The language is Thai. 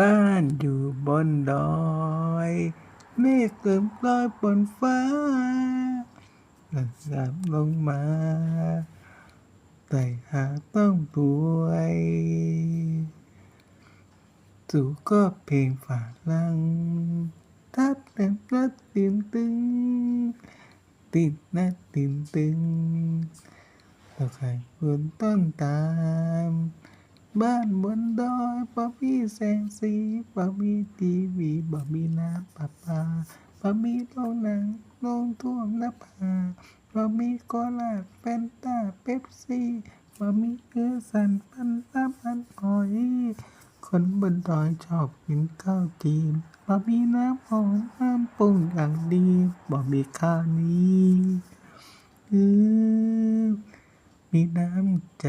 บ้านอยู่บนดอยเมฆเกินลอยบนฟ้าหลังสาบลงมาแต่หาต้องป่วยสู่ก็เพลงฝาลัง ทับแต่รัดติมตึง ติดนัดติมตึงเราใครบนต้นตาล บ้านบนดอยบ่มีแสงสีบ่มีทีวีบ่มีน้ำประปาบ่มีโรงหนังโรงท่วมนภาบ่มีโคลาแฟนตาเป๊ปซี่บ่มีเนื้อสันปันน้ำมันหอย คนบนดอยชอบกินข้าวจีนบ่มีน้ำหอมน้ำปรุงอย่างดีบ่มีข้าวนี้มีน้ำใจ